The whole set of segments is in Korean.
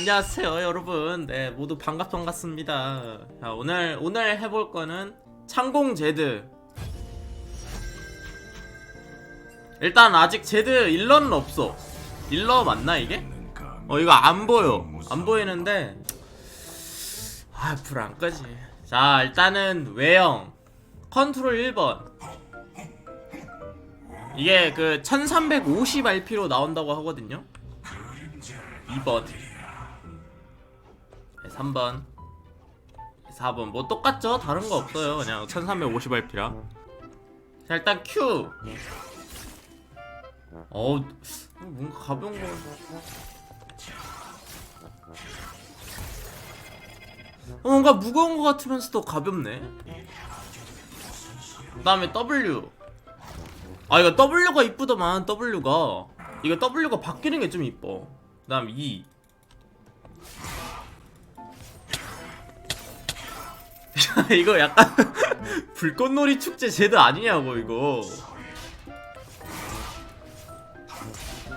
안녕하세요 여러분. 네 모두 반갑 반갑습니다. 자 오늘 오늘 해볼 거는 창공 제드. 일단 아직 제드 일러는 없어. 일러 맞나 이게? 어 이거 안 보여. 안 보이는데. 아 불 안 끄지. 자 일단은 외형. 컨트롤 1번. 이게 그 1350 RP로 나온다고 하거든요. 2번 3번 4번. 뭐 똑같죠? 다른 거 없어요 그냥. 1350rp라. 자 일단 Q. 어 뭔가 가벼운 거 어, 뭔가 무거운 거 같으면서도 가볍네. 그 다음에 W. 아 이거 W가 이쁘더만 W가. 이거 W가 바뀌는 게 좀 이뻐. 그 다음 E 이거 약간 불꽃놀이 축제 제드 아니냐고 이거.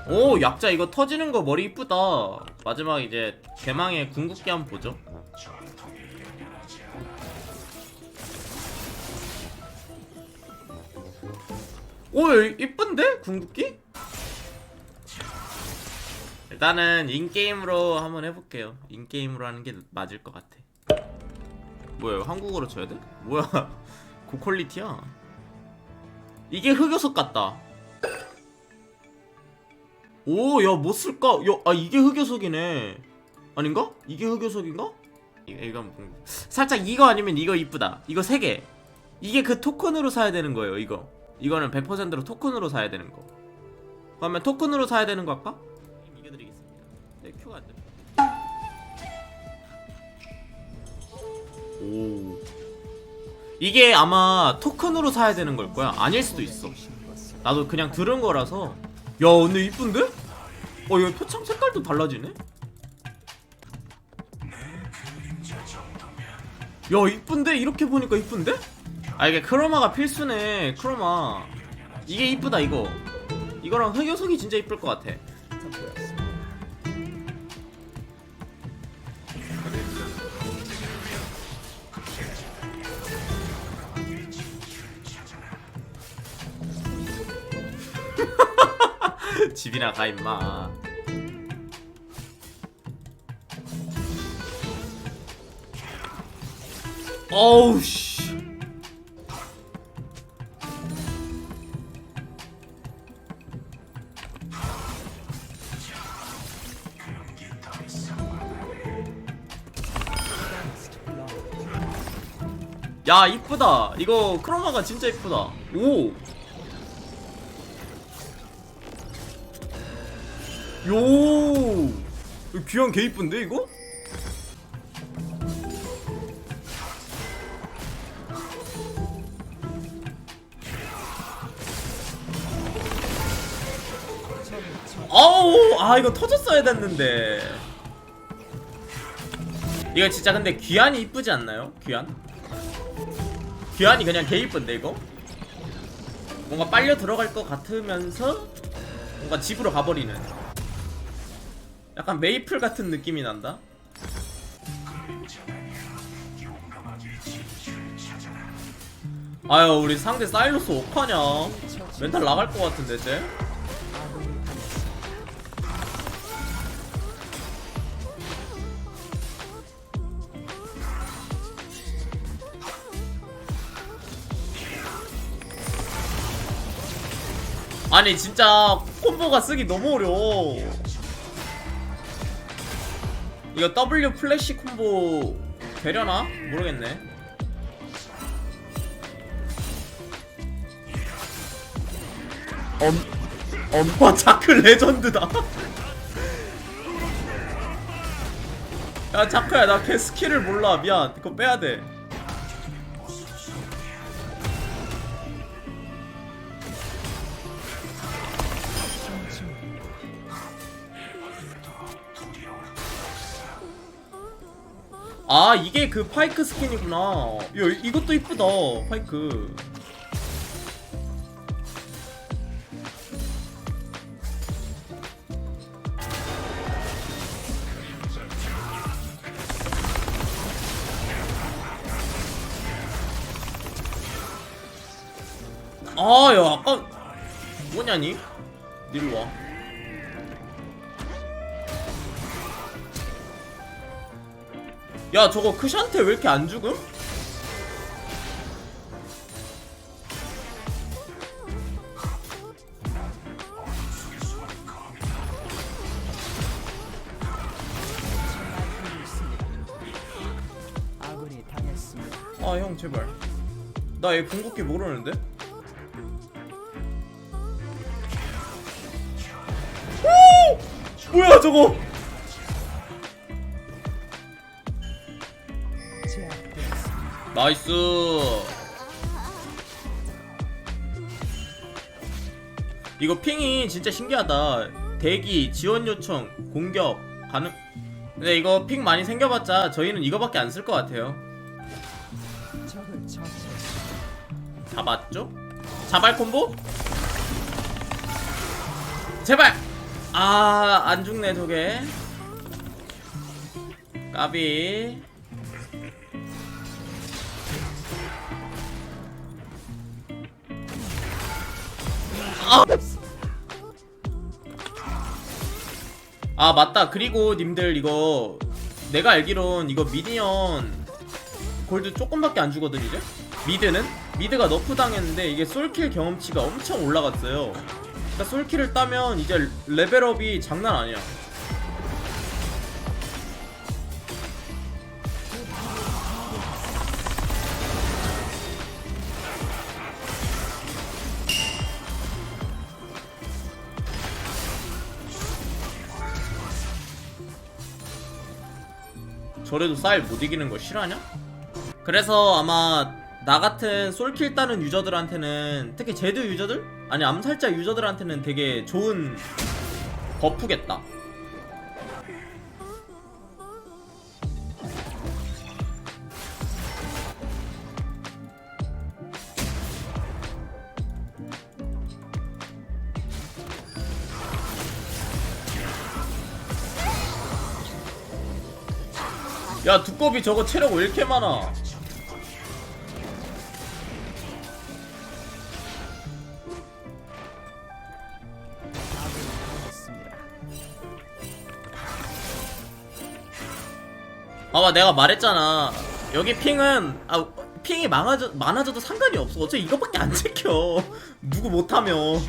오 약자 이거 터지는 거 머리 이쁘다. 마지막 이제 개망의 궁극기 한번 보죠. 오 이쁜데? 궁극기? 일단은 인게임으로 한번 해볼게요. 인게임으로 하는 게 맞을 것 같아 뭐야 한국어로 쳐야 돼? 뭐야 고퀄리티야 이게 흑요석 같다 오 야 뭐 쓸까? 야 아 이게 흑요석이네 아닌가? 이게 흑요석인가? 이- 한번 본- 살짝 이거 아니면 이거 이쁘다 이거 세개 이게 그 토큰으로 사야 되는 거예요 이거 이거는 100%로 토큰으로 사야 되는 거 그러면 토큰으로 사야 되는 거 할까? 이겨드리겠습니다 네 큐가 안 돼. 오 이게 아마 토큰으로 사야 되는 걸 거야 아닐 수도 있어 나도 그냥 들은 거라서 야 근데 이쁜데? 어 이거 표창 색깔도 달라지네? 야 이쁜데? 이렇게 보니까 이쁜데? 아 이게 크로마가 필수네 크로마 이게 이쁘다 이거 이거랑 흑요석이 진짜 이쁠 것 같아 집이나 가 임마. 어우 씨. 야 이쁘다. 이거 크로마가 진짜 이쁘다. 오 요! 귀한 개 이쁜데 이거? 아우 아 이거 터졌어야 됐는데 이거 진짜 근데 귀한이 이쁘지 않나요? 귀한? 귀한이 그냥 개 이쁜데 이거? 뭔가 빨려 들어갈 것 같으면서 뭔가 집으로 가버리는 약간 메이플 같은 느낌이 난다. 아유 우리 상대 사일로스 어떡하냐? 멘탈 나갈 것 같은데 쟤? 아니 진짜 콤보가 쓰기 너무 어려워 이거 W 플래시 콤보 되려나? 모르겠네. 엄... 엄... 와 자크 레전드다. 야 자크야 나 걔 스킬을 몰라. 미안. 그거 빼야돼 아 이게 그 파이크 스킨이구나. 야 이것도 이쁘다 파이크. 아야 아까 뭐냐니? 일로와. 야, 저거 크샨테 왜 이렇게 안 죽음? 당했습니다. 아, 형 제발. 나 얘 궁극기 모르는데? 오! 뭐야 저거? 나이스. 이거 핑이 진짜 신기하다. 대기, 지원 요청, 공격, 가능. 근데 이거 핑 많이 생겨봤자 저희는 이거밖에 안 쓸 것 같아요. 잡았죠? 자발 콤보? 제발! 아, 안 죽네, 저게. 까비. 아 맞다. 그리고 님들 이거 내가 알기론 이거 미니언 골드 조금밖에 안 주거든 이제? 미드는? 미드가 너프 당했는데 이게 솔킬 경험치가 엄청 올라갔어요. 그러니까 솔킬을 따면 이제 레벨업이 장난 아니야 저래도 쌀 못 이기는 거 싫어하냐? 그래서 아마 나 같은 솔킬 따는 유저들한테는 특히 제드 유저들? 아니 암살자 유저들한테는 되게 좋은 버프겠다 야 두꺼비 저거 체력 왜 이렇게 많아. 봐봐 내가 말했잖아. 여기 핑은 아 핑이 많아져, 많아져도 상관이 없어. 어차피 이것밖에 안 찍혀. 누구 못하면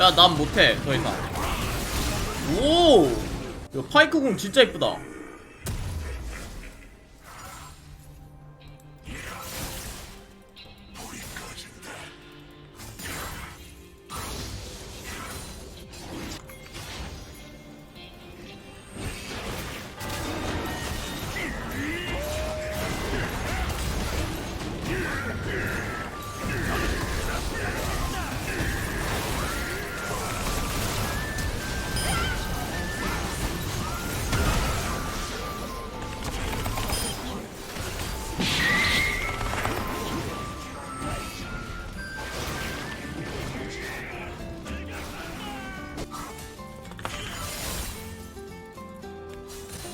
야, 난 못해, 더 이상. 오! 야, 파이크 공 진짜 이쁘다.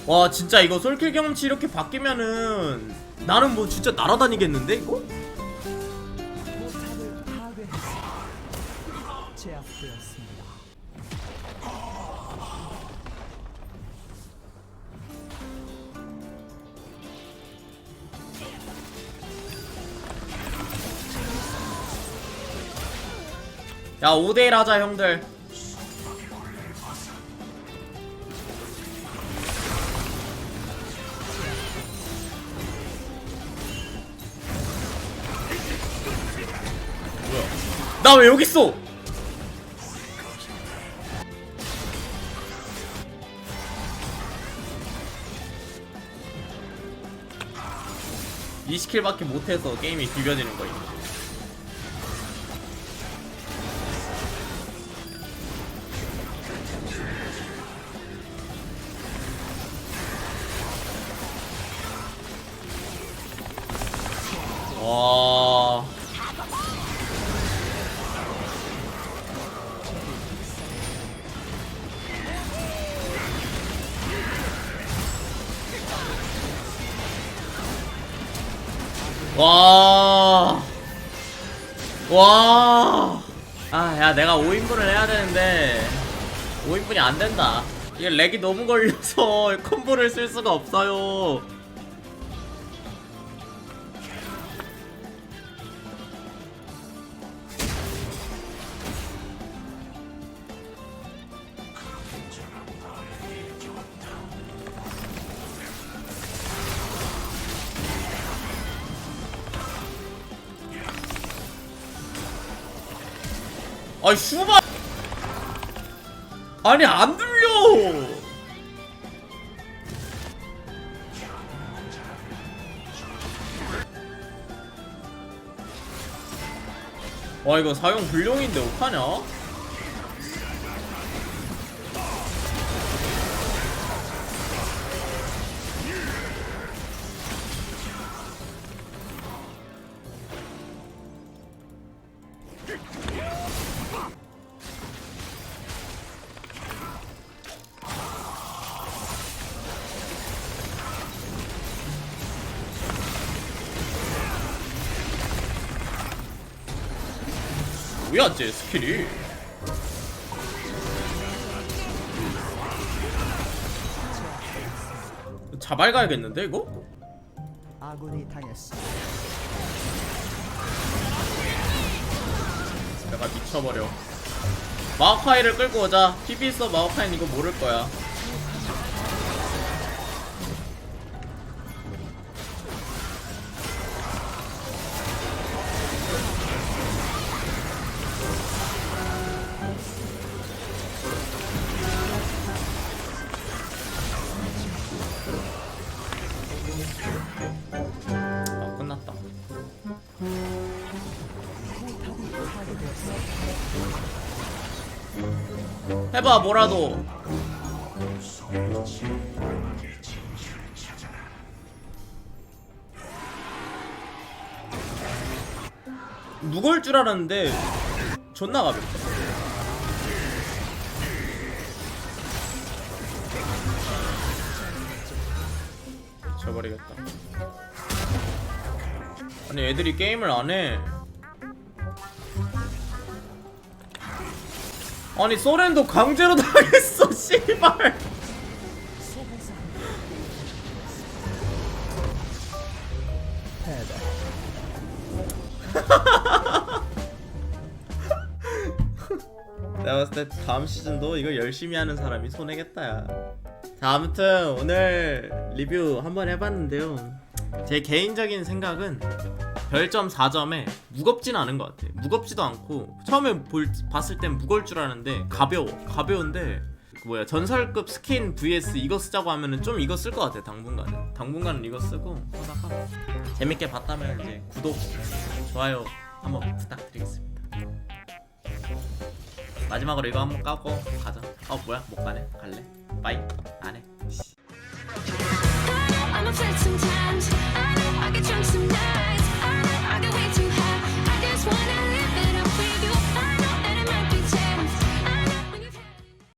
와, 진짜 이거 솔킬 경험치 이렇게 바뀌면은 나는 뭐 진짜 날아다니겠는데, 이거? 야, 5대1 하자, 형들. 나 왜 여기 있어? 이 스킬밖에 못해서 게임이 비벼지는 거임. 와. 와. 아, 야, 내가 5인분을 해야 되는데 5인분이 안 된다. 이게 렉이 너무 걸려서 콤보를 쓸 수가 없어요. 아이 슈발 아니 안 들려. 와 이거 사용 불용인데 어떡하냐 뭐야 쟤 스킬이 자발 가야겠는데 이거? 아군이 당했습니다. 내가 미쳐버려 마오카이를 끌고 오자 PB 써 마오카이는 이거 모를 거야 해봐 뭐라도. 무거울 줄 알았는데 존나 가볍다 져버리겠다. 아니 애들이 게임을 안해 아니 소렌도 강제로 당했어 씨발. 내가 봤을 때 다음 시즌도 이거 열심히 하는 사람이 손해겠다 야. 자 아무튼 오늘 리뷰 한번 해봤는데요 제 개인적인 생각은 별점 4점에 무겁진 않은 것 같아. 무겁지도 않고 처음에 볼, 봤을 땐 무거울 줄 알았는데 가벼워. 가벼운데 그 뭐야 전설급 스킨 vs 이거 쓰자고 하면은 좀 이거 쓸 것 같아 당분간은. 당분간은 이거 쓰고 허다가 재밌게 봤다면 이제 구독, 좋아요 한번 부탁드리겠습니다. 마지막으로 이거 한번 까고 가자. 어 뭐야 못 가네 갈래? 빠이 안 해. I'm upset sometimes. I know I get drunk sometimes.